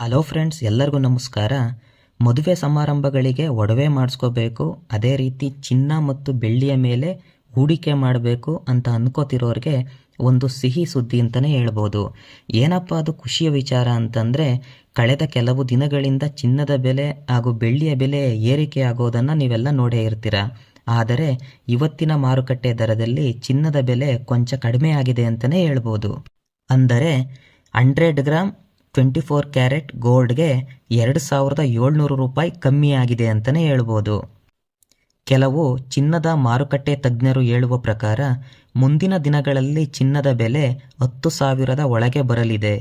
Hello friends, ಎಲ್ಲರಿಗೂ ನಮಸ್ಕಾರ. ಮದುವೆ ಸಮಾರಂಭಗಳಿಗೆ ಒಡವೆ ಮಾಡಿಸ್ಕೋಬೇಕು, ಅದೇ ರೀತಿ ಚಿನ್ನ ಮತ್ತು ಬೆಳ್ಳಿಯ ಮೇಲೆ ಹೂಡಿಕೆ ಮಾಡಬೇಕು ಅಂತ ಅನ್ಕೋತಿರೋರಿಗೆ ಒಂದು ಸಿಹಿ ಸುದ್ದಿ ಅಂತಲೇ ಹೇಳ್ಬೋದು. ಏನಪ್ಪ ಅದು ಖುಷಿಯ ವಿಚಾರ ಅಂತಂದರೆ, ಕಳೆದ ಕೆಲವು ದಿನಗಳಿಂದ ಚಿನ್ನದ ಬೆಲೆ ಹಾಗೂ ಬೆಳ್ಳಿಯ ಬೆಲೆ ಏರಿಕೆ ಆಗೋದನ್ನು ನೀವೆಲ್ಲ ನೋಡೇ ಇರ್ತೀರ. ಆದರೆ ಇವತ್ತಿನ ಮಾರುಕಟ್ಟೆ ದರದಲ್ಲಿ ಚಿನ್ನದ ಬೆಲೆ ಕೊಂಚ ಕಡಿಮೆ ಆಗಿದೆ ಅಂತಲೇ ಹೇಳ್ಬೋದು. ಅಂದರೆ, hundred gram twenty four carat ಗೋಲ್ಡ್ಗೆ ಎರಡು ಸಾವಿರದ ಏಳ್ನೂರು ರೂಪಾಯಿ ಕಮ್ಮಿ ಆಗಿದೆ ಅಂತಲೇ ಹೇಳ್ಬೋದು. ಕೆಲವು ಚಿನ್ನದ ಮಾರುಕಟ್ಟೆ ತಜ್ಞರು ಹೇಳುವ ಪ್ರಕಾರ, ಮುಂದಿನ ದಿನಗಳಲ್ಲಿ ಚಿನ್ನದ ಬೆಲೆ ಹತ್ತು ಸಾವಿರದ ಒಳಗೆ ಬರಲಿದೆ.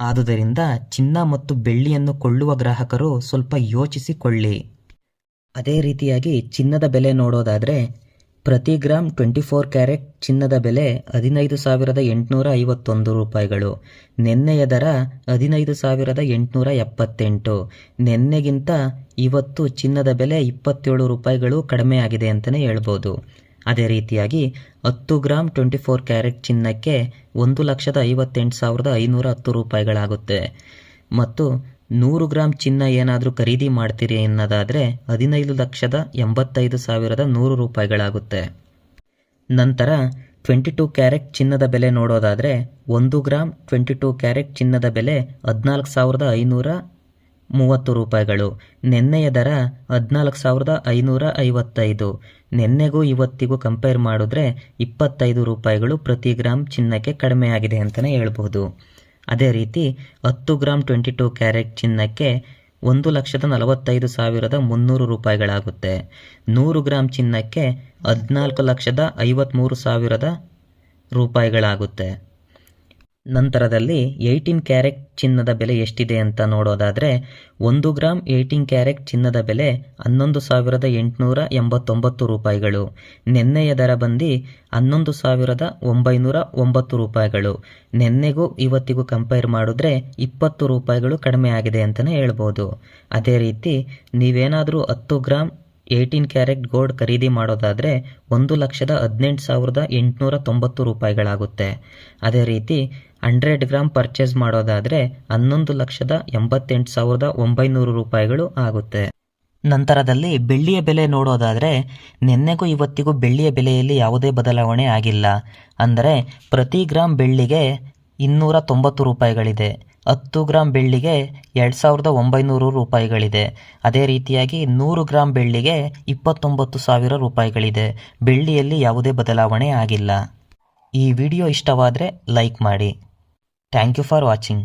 ಆದುದರಿಂದ ಚಿನ್ನ ಮತ್ತು ಬೆಳ್ಳಿಯನ್ನು ಕೊಳ್ಳುವ ಗ್ರಾಹಕರು ಸ್ವಲ್ಪ ಯೋಚಿಸಿಕೊಳ್ಳಿ. ಅದೇ ರೀತಿಯಾಗಿ ಚಿನ್ನದ ಬೆಲೆ ನೋಡೋದಾದರೆ ಪ್ರತಿ ಗ್ರಾಮ್ ಟ್ವೆಂಟಿ ಫೋರ್ ಕ್ಯಾರೆಟ್ ಚಿನ್ನದ ಬೆಲೆ ಹದಿನೈದು ಸಾವಿರದ ಎಂಟುನೂರ ಐವತ್ತೊಂದು ರೂಪಾಯಿಗಳು. ನಿನ್ನೆಯ ದರ ಹದಿನೈದು ಸಾವಿರದ ಎಂಟುನೂರ ಎಪ್ಪತ್ತೆಂಟು. ನಿನ್ನೆಗಿಂತ ಇವತ್ತು ಚಿನ್ನದ ಬೆಲೆ ಇಪ್ಪತ್ತೇಳು ರೂಪಾಯಿಗಳು ಕಡಿಮೆ ಆಗಿದೆ ಅಂತಲೇ ಹೇಳ್ಬೋದು. ಅದೇ ರೀತಿಯಾಗಿ ಹತ್ತು ಗ್ರಾಮ್ ಟ್ವೆಂಟಿ ಫೋರ್ ಕ್ಯಾರೆಟ್ ಚಿನ್ನಕ್ಕೆ ಒಂದು ಲಕ್ಷದ ಐವತ್ತೆಂಟು ಸಾವಿರದ ಐನೂರ ಹತ್ತು ರೂಪಾಯಿಗಳಾಗುತ್ತೆ. ಮತ್ತು ನೂರು ಗ್ರಾಮ್ ಚಿನ್ನ ಏನಾದರೂ ಖರೀದಿ ಮಾಡ್ತೀರಿ ಎನ್ನೋದಾದರೆ ಹದಿನೈದು ಲಕ್ಷದ ಎಂಬತ್ತೈದು ಸಾವಿರದ ನೂರು ರೂಪಾಯಿಗಳಾಗುತ್ತೆ. ನಂತರ ಟ್ವೆಂಟಿ ಟೂ ಕ್ಯಾರೆಟ್ ಚಿನ್ನದ ಬೆಲೆ ನೋಡೋದಾದರೆ ಒಂದು ಗ್ರಾಮ್ ಟ್ವೆಂಟಿ ಟೂ ಕ್ಯಾರೆಟ್ ಚಿನ್ನದ ಬೆಲೆ ಹದಿನಾಲ್ಕು ಸಾವಿರದ ಐನೂರ ಮೂವತ್ತು ರೂಪಾಯಿಗಳು. ನಿನ್ನೆಯ ದರ ಹದಿನಾಲ್ಕು ಸಾವಿರದ ಐನೂರ ಐವತ್ತೈದು. ನಿನ್ನೆಗೂ ಇವತ್ತಿಗೂ ಕಂಪೇರ್ ಮಾಡಿದ್ರೆ ಇಪ್ಪತ್ತೈದು ರೂಪಾಯಿಗಳು ಪ್ರತಿ ಗ್ರಾಮ್ ಚಿನ್ನಕ್ಕೆ ಕಡಿಮೆಯಾಗಿದೆ ಅಂತಲೇ ಹೇಳ್ಬೋದು ಅದೇ ರೀತಿ ಹತ್ತು ಗ್ರಾಮ್ ಟ್ವೆಂಟಿ ಟೂ ಕ್ಯಾರೆಟ್ ಚಿನ್ನಕ್ಕೆ ಒಂದು ಲಕ್ಷದ ನಲವತ್ತೈದು ಸಾವಿರದ ಮುನ್ನೂರು ರೂಪಾಯಿಗಳಾಗುತ್ತೆ. ನೂರು ಗ್ರಾಮ್ ಚಿನ್ನಕ್ಕೆ ಹದಿನಾಲ್ಕು ಲಕ್ಷದ ಐವತ್ತ್ಮೂರು ಸಾವಿರದ ರೂಪಾಯಿಗಳಾಗುತ್ತೆ. ನಂತರದಲ್ಲಿ ಏಯ್ಟೀನ್ ಕ್ಯಾರೆಟ್ ಚಿನ್ನದ ಬೆಲೆ ಎಷ್ಟಿದೆ ಅಂತ ನೋಡೋದಾದರೆ ಒಂದು ಗ್ರಾಮ್ ಏಯ್ಟೀನ್ ಕ್ಯಾರೆಟ್ ಚಿನ್ನದ ಬೆಲೆ ಹನ್ನೊಂದು ಸಾವಿರದ ಎಂಟುನೂರ ಎಂಬತ್ತೊಂಬತ್ತು ರೂಪಾಯಿಗಳು. ನಿನ್ನೆಯ ದರ ಬಂದು ಹನ್ನೊಂದು ಸಾವಿರದ ಒಂಬೈನೂರ ಒಂಬತ್ತು ರೂಪಾಯಿಗಳು. ನಿನ್ನೆಗೂ ಇವತ್ತಿಗೂ ಕಂಪೇರ್ ಮಾಡಿದ್ರೆ ಇಪ್ಪತ್ತು ರೂಪಾಯಿಗಳು ಕಡಿಮೆ ಆಗಿದೆ ಅಂತಲೇ ಹೇಳ್ಬೋದು. ಅದೇ ರೀತಿ ನೀವೇನಾದರೂ ಹತ್ತು ಗ್ರಾಮ್ ಏಯ್ಟೀನ್ ಕ್ಯಾರೆಟ್ ಗೋಲ್ಡ್ ಖರೀದಿ ಮಾಡೋದಾದರೆ ಒಂದು ಲಕ್ಷದ ಹದಿನೆಂಟು ಸಾವಿರದ ಎಂಟುನೂರ ತೊಂಬತ್ತು ರೂಪಾಯಿಗಳಾಗುತ್ತೆ. ಅದೇ ರೀತಿ, ಹಂಡ್ರೆಡ್ ಗ್ರಾಮ್ ಪರ್ಚೇಸ್ ಮಾಡೋದಾದರೆ ಹನ್ನೊಂದು ಲಕ್ಷದ ಎಂಬತ್ತೆಂಟು ಸಾವಿರದ ಒಂಬೈನೂರು ರೂಪಾಯಿಗಳು ಆಗುತ್ತೆ. ನಂತರದಲ್ಲಿ ಬೆಳ್ಳಿಯ ಬೆಲೆ ನೋಡೋದಾದರೆ, ನಿನ್ನೆಗೂ ಇವತ್ತಿಗೂ ಬೆಳ್ಳಿಯ ಬೆಲೆಯಲ್ಲಿ ಯಾವುದೇ ಬದಲಾವಣೆ ಆಗಿಲ್ಲ. ಅಂದರೆ, ಪ್ರತಿ ಗ್ರಾಮ್ ಬೆಳ್ಳಿಗೆ ಇನ್ನೂರ ತೊಂಬತ್ತು ರೂಪಾಯಿಗಳಿದೆ. ಹತ್ತು ಗ್ರಾಮ್ ಬೆಳ್ಳಿಗೆ ಎರಡು ಸಾವಿರದ ಒಂಬೈನೂರು ರೂಪಾಯಿಗಳಿದೆ. ಅದೇ ರೀತಿಯಾಗಿ ನೂರು ಗ್ರಾಮ್ ಬೆಳ್ಳಿಗೆ ಇಪ್ಪತ್ತೊಂಬತ್ತು ಸಾವಿರ ರೂಪಾಯಿಗಳಿದೆ. ಬೆಳ್ಳಿಯಲ್ಲಿ ಯಾವುದೇ ಬದಲಾವಣೆ ಆಗಿಲ್ಲ. ಈ ವಿಡಿಯೋ ಇಷ್ಟವಾದರೆ ಲೈಕ್ ಮಾಡಿ. Thank you for watching.